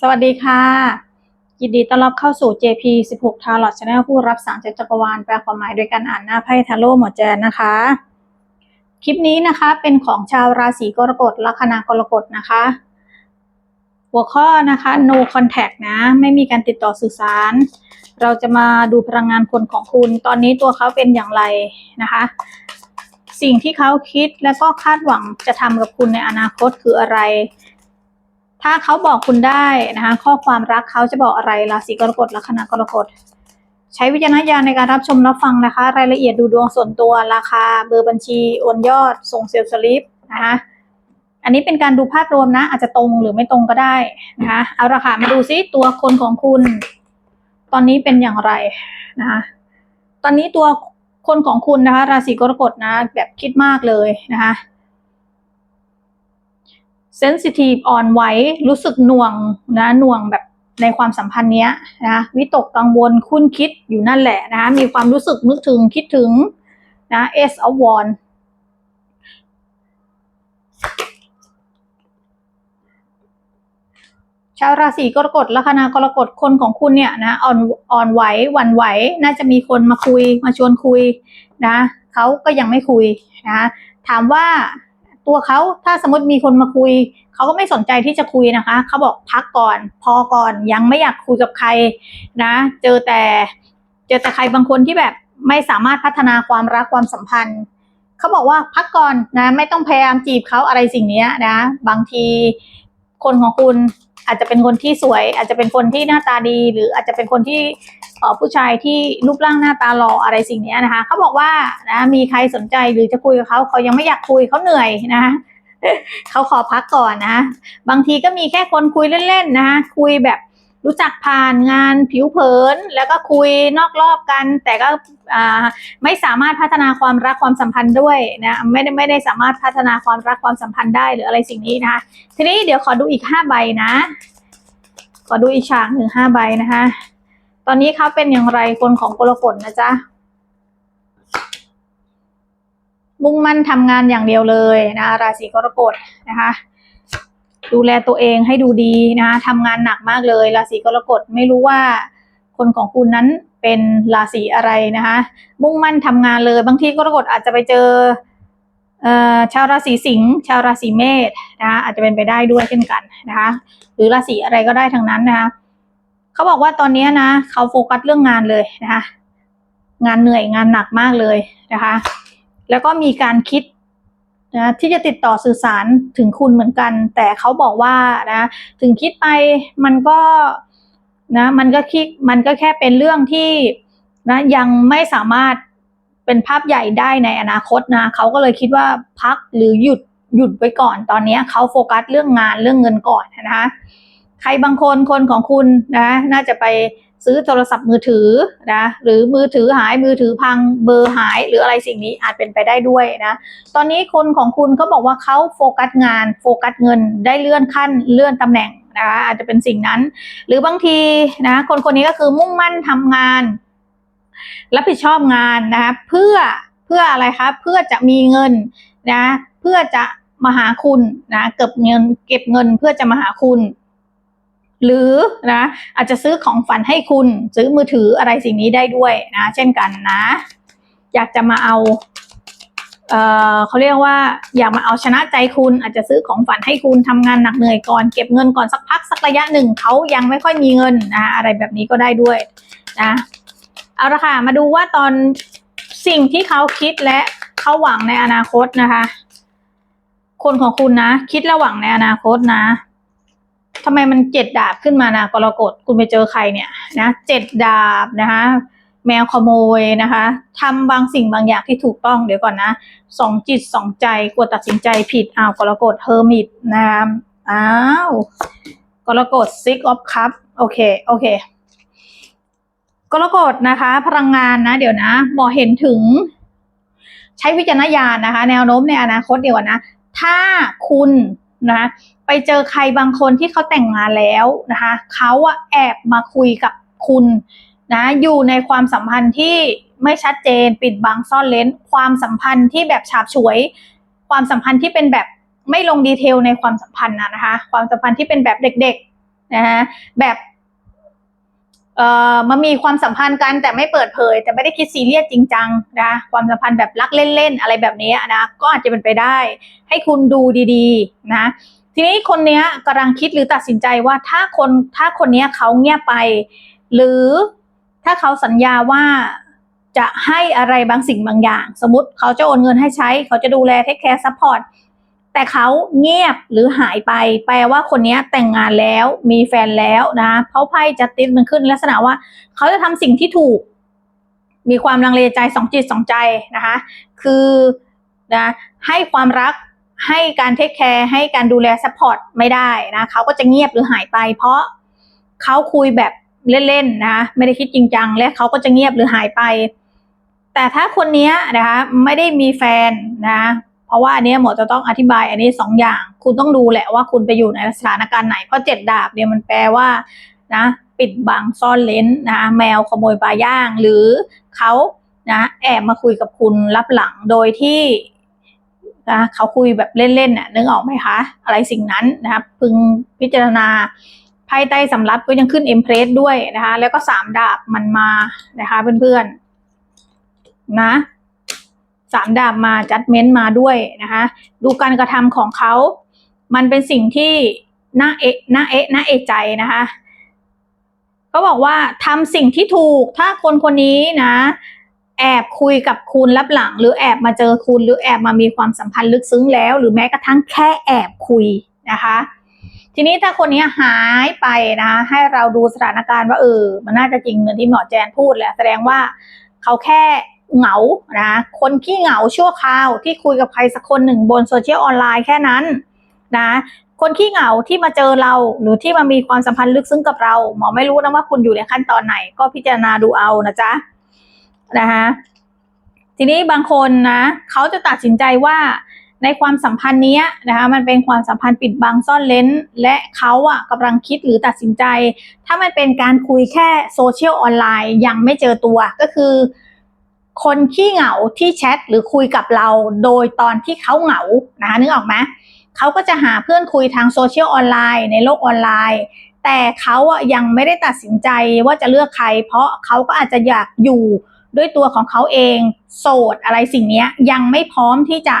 สวัสดีค่ะ ยินดีต้อนรับเข้าสู่ JP 16 Tarot Channel ผู้รับสารจากจักรวาลแปลความหมายโดยการอ่านหน้าไพ่ทาโร่หมอแจนนะคะ คลิปนี้นะคะเป็นของชาวราศีกรกฎลัคนากรกฎนะคะ หัวข้อนะคะ no contact นะ ไม่มีการติดต่อสื่อสาร เราจะมาดูพลังงานคนของคุณ ตอนนี้ตัวเขาเป็นอย่างไรนะคะ สิ่งที่เขาคิดและก็คาดหวังจะทำกับคุณในอนาคตคืออะไร ถ้าเขาบอกคุณได้นะคะ ข้อความรักเขาจะบอกอะไรราศีกรกฎลัคนากรกฎ ใช้วิจารณญาณในการรับชมรับฟังนะคะ รายละเอียดดูดวงส่วนตัวราคา เบอร์บัญชีโอนยอด ส่งเซลล์สลิปนะคะอันนี้เป็นการดูภาพรวมนะ อาจจะตรงหรือไม่ตรงก็ได้นะคะเอาละค่ะมาดูซิตัวคนของคุณ ตอนนี้เป็นอย่างไรนะคะตอนนี้ตัวคนของคุณนะคะ ราศีกรกฎนะ แบบคิดมากเลยนะคะ เซนซิทีฟอ่อนไหวรู้สึกหน่วงนะหน่วงแบบในความสัมพันธ์เนี้ยนะวิตกกังวลคุ้นคิดอยู่นั่นแหละนะมีความรู้สึกนึกถึงคิดถึงนะ S of w a n ชาวราศีกรกฎลัคนากรกฎคนของคุณเนี่ยนะอ่อนอ่อนไหวหวั่นไหว น่าจะมีคนมาคุยมาชวนคุยนะเขาก็ยังไม่คุยนะถามว่า ตัวเขาถ้าสมมติมีคนมาคุย เขาก็ไม่สนใจที่จะคุยนะคะ เขาบอกพักก่อน พอก่อนยังไม่อยากคุยกับใครนะ เจอแต่ เจอแต่ใครบางคนที่แบบไม่สามารถพัฒนาความรักความสัมพันธ์เขาบอกว่าพักก่อนนะ ไม่ต้องพยายามจีบเขาอะไรสิ่งนี้นะ บางทีคนของคุณ อาจจะเป็นคนที่สวย อาจจะเป็นคนที่หน้าตาดี หรืออาจจะเป็นคนที่ผู้ชายที่รูปร่างหน้าตาหล่ออะไรสิ่งนี้นะคะเขาบอกว่านะมีใครสนใจหรือจะคุยกับเขาเขายังไม่อยากคุยเขาเหนื่อยนะคะเขาขอพักก่อนนะ บางทีก็มีแค่คนคุยเล่นๆนะคะคุยแบบ รู้จักผ่านงานผิวเผิน แล้วก็คุยนอกรอบกัน แต่ก็ไม่สามารถพัฒนาความรักความสัมพันธ์ด้วยนะไม่ได้ไม่ได้สามารถพัฒนาความรักความสัมพันธ์ได้หรืออะไรสิ่งนี้นะคะทีนี้เดี๋ยวขอดูอีกห้าใบนะ ขอดูอีกฉากหนึ่งห้าใบนะคะ ตอนนี้เขาเป็นอย่างไรคนของกรกฎนะจ๊ะมุ่งมั่นทำงานอย่างเดียวเลยนะ ราศีกรกฎนะคะ ดูแลตัวเองให้ดูดีนะคะทำงานหนักมากเลย ราศีกรกฎไม่รู้ว่า คนของคุณนั้นเป็นราศีอะไรนะคะ มุ่งมั่นทำงานเลย บางทีกรกฎอาจจะไปเจอออชาวราศีสิงห์ชาวราศีเมษนะคะอาจจะเป็นไปได้ด้วยเช่นกันนะคะหรือราศีอะไรก็ได้ทั้งนั้นนะคะเขาบอกว่าตอนนี้นะเขาโฟกัสเรื่องงานเลยนะคะงานเหนื่อยงานหนักมากเลยนะคะ แล้วก็มีการคิด นะที่จะติดต่อสื่อสารถึงคุณเหมือนกัน แต่เขาบอกว่านะถึงคิดไปมันก็นะมันก็คิดมันก็แค่เป็นเรื่องที่นะยังไม่สามารถเป็นภาพใหญ่ได้ในอนาคตนะเขาก็เลยคิดว่าพักหรือหยุดหยุดไว้ก่อนตอนนี้เขาโฟกัสเรื่องงานเรื่องเงินก่อนนะคะใครบางคนคนของคุณนะน่าจะไป ซื้อโทรศัพท์มือถือนะหรือมือถือหายมือถือพังเบอร์หาย หรืออะไรสิ่งนี้อาจเป็นไปได้ด้วยนะตอนนี้คนของคุณเขาบอกว่าเขาโฟกัสงาน โฟกัสเงินได้เลื่อนขั้นเลื่อนตำแหน่งนะคะอาจจะเป็นสิ่งนั้น หรือบางทีนะคนคนนี้ก็คือมุ่งมั่นทำงาน รับผิดชอบงานนะคะเพื่อเพื่ออะไรคะเพื่อจะมีเงินนะเพื่อจะมาหาคุณนะเก็บเงิน เก็บเงินเพื่อจะมาหาคุณ หรือนะอาจจะซื้อของฝันให้คุณซื้อมือถืออะไรสิ่งนี้ได้ด้วยนะ เช่นกันนะ อยากจะมาเอาเออเขาเรียกว่าอยากมาเอาชนะใจคุณ อาจจะซื้อของฝันให้คุณทำงานหนักเหนื่อยก่อนเก็บเงินก่อนสักพักสักระยะหนึ่งเขายังไม่ค่อยมีเงินนะอะไรแบบนี้ก็ได้ด้วยนะเอาละค่ะมาดูว่าตอนสิ่งที่เขาคิดและเขาหวังในอนาคตนะคะ คนของคุณนะ คิดและหวังในอนาคตนะ ทำไมมันเจ็ดดาบขึ้นมานะกรกฎคุณไปเจอใครเนี่ยนะเจ็ดดาบนะคะแมวขโมยนะคะทำบางสิ่งบางอย่างที่ถูกต้องเดี๋ยวก่อนนะสองจิตสองใจกลัวตัดสินใจผิดอ้าวกรกฎเฮอร์มิตนะคะอ้าวกรกฎ six of cup โอเคโอเคกรกฎนะคะ พลังงานนะ เดี๋ยวนะหมอเห็นถึง ใช้วิจารณญาณนะคะ แนวโน้มในอนาคตเดี๋ยวก่อนนะ ถ้าคุณ นะไปเจอใครบางคนที่เขาแต่งงานแล้วนะคะเขาอะแอบมาคุยกับคุณนะอยู่ในความสัมพันธ์ที่ไม่ชัดเจนปิดบังซ่อนเลนความสัมพันธ์ที่แบบฉาบฉวย ความสัมพันธ์ที่เป็นแบบไม่ลงดีเทลในความสัมพันธ์นะนะคะ ความสัมพันธ์ที่เป็นแบบเด็กๆนะคะแบบ เอ่อมามีความสัมพันธ์กันแต่ไม่เปิดเผย แต่ไม่ได้คิดซีเรียสจริงจังนะความสัมพันธ์แบบรักเล่นๆอะไรแบบนี้นะก็อาจจะเป็นไปได้ ให้คุณดูดีๆ นะ ทีนี้คนเนี้ยกำลังคิดหรือตัดสินใจว่าถ้าคนถ้าคนเนี้ยเขาเงียบไป หรือถ้าเขาสัญญาว่าจะให้อะไรบางสิ่งบางอย่าง สมมติเขาจะโอนเงินให้ใช้ เขาจะดูแลเทคแคร์ซัพพอร์ต แต่เขาเงียบหรือหายไป แปลว่าคนนี้แต่งงานแล้วมีแฟนแล้วนะเพราะไพ่จัดติสมันขึ้นลักษณะว่า เขาจะทำสิ่งที่ถูก มีความลังเลใจสองจิตสองใจนะคะ คือนะให้ความรักให้การเทคแคร์ให้การดูแลซัพพอร์ตไม่ได้นะเขาก็จะเงียบหรือหายไป เพราะเขาคุยแบบเล่นๆนะไม่ได้คิดจริงจังและเขาก็จะเงียบหรือหายไป แต่ถ้าคนนี้นะคะไม่ได้มีแฟนนะ ราะว่าอันนี้หมอจะต้องอธิบายอันนี้สองอย่าง คุณต้องดูแหละว่าคุณไปอยู่ในสถานการณ์ไหน เพราะเจ็ดดาบเนี่ยมันแปลว่านะปิดบังซ่อนเลนนะแมวขโมยปลาย่าง หรือเขานะแอบมาคุยกับคุณรับหลังโดยที่นะเขาคุยแบบเล่นๆน่ะนึกออกไหมคะ อะไรสิ่งนั้นนะครับพึงพิจารณาไพ่ใต้สำรับก็ยังขึ้นเอ็มเพรสด้วยนะคะ แล้วก็สามดาบมันมานะคะเพื่อนๆนะ สามดาบมาจัดเม้นต์มาด้วยนะคะ ดูการกระทำของเขา มันเป็นสิ่งที่น่าเอะน่าเอะน่าเอะใจนะคะก็บอกว่าทำสิ่งที่ถูกถ้าคนคนนี้นะ แอบคุยกับคุณรับหลัง หรือแอบมาเจอคุณหรือแอบมามีความสัมพันธ์ลึกซึ้งแล้ว หรือแม้กระทั่งแค่แอบคุยนะคะ ทีนี้ถ้าคนนี้หายไปนะให้เราดูสถานการณ์ว่าเออมันน่าจะจริงเหมือนที่หมอแจนพูดแหละแสดงว่าเขาแค่ เหงานะคนขี้เหงาชั่วคราวที่คุยกับใครสักคนหนึ่งบนโซเชียลออนไลน์แค่นั้นนะคนขี้เหงาที่มาเจอเราหรือที่มามีความสัมพันธ์ลึกซึ้งกับเราหมอไม่รู้นะว่าคุณอยู่ในขั้นตอนไหน ก็พิจารณาดูเอานะจ๊ะนะคะทีนี้บางคนนะเขาจะตัดสินใจว่าในความสัมพันธ์นี้นะคะมันเป็นความสัมพันธ์ปิดบังซ่อนเลนและเขาอะกำลังคิดหรือตัดสินใจ ถ้ามันเป็นการคุยแค่โซเชียลออนไลน์ยังไม่เจอตัวก็คือ คนขี้เหงาที่แชทหรือคุยกับเราโดยตอนที่เขาเหงานะคะนึกออกไหมเขาก็จะหาเพื่อนคุยทางโซเชียลออนไลน์ในโลกออนไลน์ แต่เขาอะยังไม่ได้ตัดสินใจว่าจะเลือกใคร เพราะเขาก็อาจจะอยากอยู่ด้วยตัวของเขาเอง โสดอะไรสิ่งนี้ยังไม่พร้อมที่จะ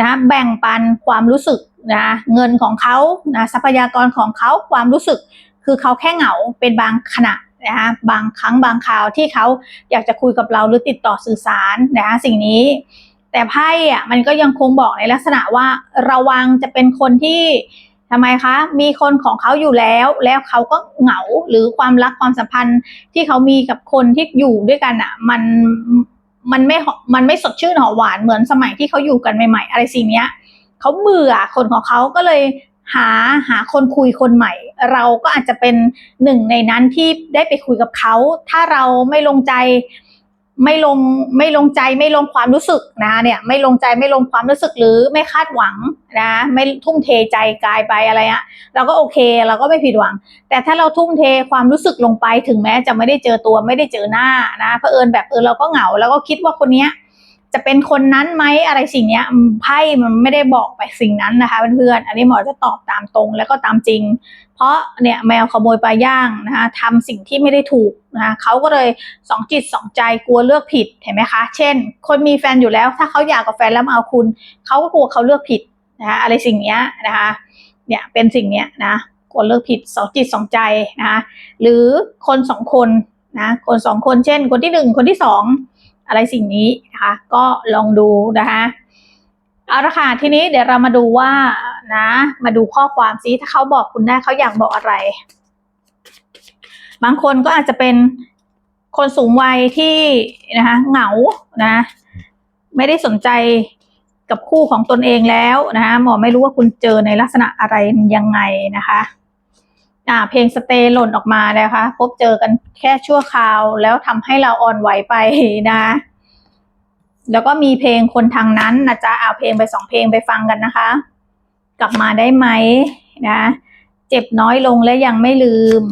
นะแบ่งปันความรู้สึกนะเงินของเขานะทรัพยากรของเขาความรู้สึก คือเขาแค่เหงาเป็นบางขณะ นะคะบางครั้งบางคราวที่เขาอยากจะคุยกับเราหรือติดต่อสื่อสารนะคะสิ่งนี้ แต่ไพ่อะมันก็ยังคงบอกในลักษณะว่าระวังจะเป็นคนที่ทำไมคะ มีคนของเขาอยู่แล้ว แล้วเขาก็เหงาหรือความรักความสัมพันธ์ที่เขามีกับคนที่อยู่ด้วยกันอะ มันมันไม่มันไม่สดชื่นหอมหวานเหมือนสมัยที่เขาอยู่กันใหม่ ๆ อะไรสิ่งเนี้ยเขาเบื่อคนของเขาก็เลย หาหาคนคุยคนใหม่ เราก็อาจจะเป็นหนึ่งในนั้นที่ได้ไปคุยกับเขา ถ้าเราไม่ลงใจไม่ลงไม่ลงใจไม่ลงความรู้สึกนะเนี่ยไม่ลงใจไม่ลงความรู้สึกหรือไม่คาดหวังนะไม่ทุ่มเทใจกายไปอะไรอะเราก็โอเคเราก็ไม่ผิดหวัง แต่ถ้าเราทุ่มเทความรู้สึกลงไปถึงแม้จะไม่ได้เจอตัวไม่ได้เจอหน้านะเผอิญแบบเออเราก็เหงา แล้วก็คิดว่าคนเนี้ย จะเป็นคนนั้นไหมอะไรสิ่งเนี้ยไพ่มันไม่ได้บอกไปสิ่งนั้นนะคะเพื่อนๆอันนี้หมอจะตอบตามตรงแล้วก็ตามจริง เพราะเนี่ยแมวขโมยปลาย่างนะคะทำสิ่งที่ไม่ได้ถูกนะคะเขาก็เลยสองจิตสองใจกลัวเลือกผิดเห็นไหมคะ เช่น คนมีแฟนอยู่แล้ว ถ้าเขาอยากกับแฟนแล้วมาเอาคุณเขาก็กลัวเขาเลือกผิดนะคะอะไรสิ่งเนี้ยนะคะเนี่ยเป็นสิ่งเนี้ยนะกลัวเลือกผิดสองจิตสองใจนะคะหรือคนสองคนนะคนสองคนเช่น คนที่หนึ่งคนที่สอง อะไรสิ่งนี้นะคะก็ลองดูนะคะเอาละค่ะทีนี้เดี๋ยวเรามาดูว่านะ มาดูข้อความซิถ้าเขาบอกคุณได้เขาอยากบอกอะไร บางคนก็อาจจะเป็นคนสูงวัยที่นะคะเหงานะไม่ได้สนใจกับคู่ของตนเองแล้วนะคะหมอไม่รู้ว่าคุณเจอในลักษณะอะไรยังไงนะคะ อ่าเพลงสเตย์หล่นออกมาเลยค่ะพบเจอกันแค่ชั่วคราว แล้วทำให้เราอ่อนไหวไปนะ แล้วก็มีเพลงคนทางนั้นนะจ๊ะเอาเพลงไปสองเพลงไปฟังกันนะคะ กลับมาได้ไหมนะ เจ็บน้อยลงและยังไม่ลืม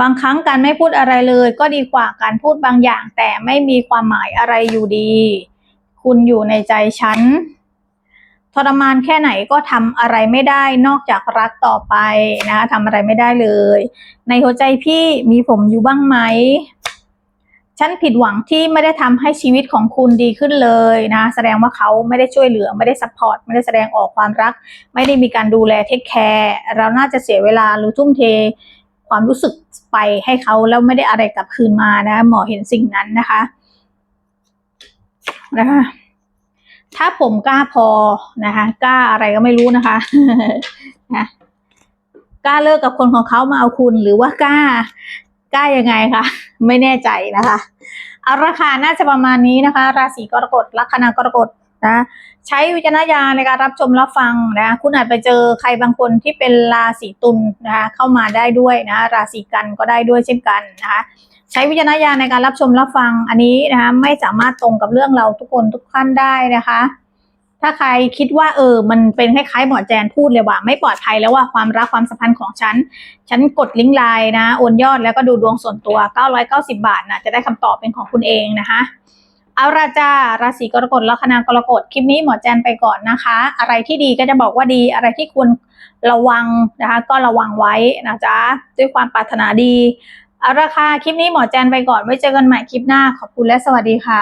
บางครั้งการไม่พูดอะไรเลย ก็ดีกว่าการพูดบางอย่างแต่ไม่มีความหมายอะไรอยู่ดี คุณอยู่ในใจฉัน ทรมานแค่ไหนก็ทำอะไรไม่ได้นอกจากรักต่อไปนะทำอะไรไม่ได้เลย ในหัวใจพี่มีผมอยู่บ้างไหมฉันผิดหวังที่ไม่ได้ทำให้ชีวิตของคุณดีขึ้นเลยนะแสดงว่าเขาไม่ได้ช่วยเหลือไม่ได้ซัพพอร์ตไม่ได้แสดงออกความรัก ไม่ได้มีการดูแลเทคแคร์เราน่าจะเสียเวลาหรือทุ่มเทความรู้สึกไปให้เขาแล้วไม่ได้อะไรกลับคืนมานะ หมอเห็นสิ่งนั้นนะคะนะคะ ถ้าผมกล้าพอนะคะกล้าอะไรก็ไม่รู้นะคะนะกล้าเลิกกับคนของเขามาเอาคุณหรือว่ากล้ากล้ายังไงคะไม่แน่ใจนะคะเอาราคาน่าจะประมาณนี้นะคะ ราศีกรกฎลัคนากรกฎนะใช้วิจารณญาณในการรับชมรับฟังนะคุณอาจไปเจอใครบางคนที่เป็นราศีตุลนะคะเข้ามาได้ด้วยนะราศีกันก็ได้ด้วยเช่นกันนะคะ ใช้วิจารณญาณในการรับชมรับฟังอันนี้นะคะไม่สามารถตรงกับเรื่องเราทุกคนทุกท่านได้นะคะ ถ้าใครคิดว่าเออ มันเป็นคล้ายๆหมอแจนพูดเลยว่า ไม่ปลอดภัยแล้วว่าความรักความสัมพันธ์ของฉัน ฉันกดลิงก์ไลน์นะโอนยอดแล้วก็ดูดวงส่วนตัว 990 บาทนะจะได้คำตอบเป็นของคุณเองนะคะเอาราจาราศีกรกฎลัคนากรกฎคลิปนี้หมอแจนไปก่อนนะคะ อะไรที่ดีก็จะบอกว่าดีอะไรที่ควรระวังนะคะ ก็ระวังไว้นะจ๊ะด้วยความปรารถนาดี เอาราคาคลิปนี้หมอแจนไปก่อน ไว้เจอกันใหม่คลิปหน้า ขอบคุณและสวัสดีค่ะ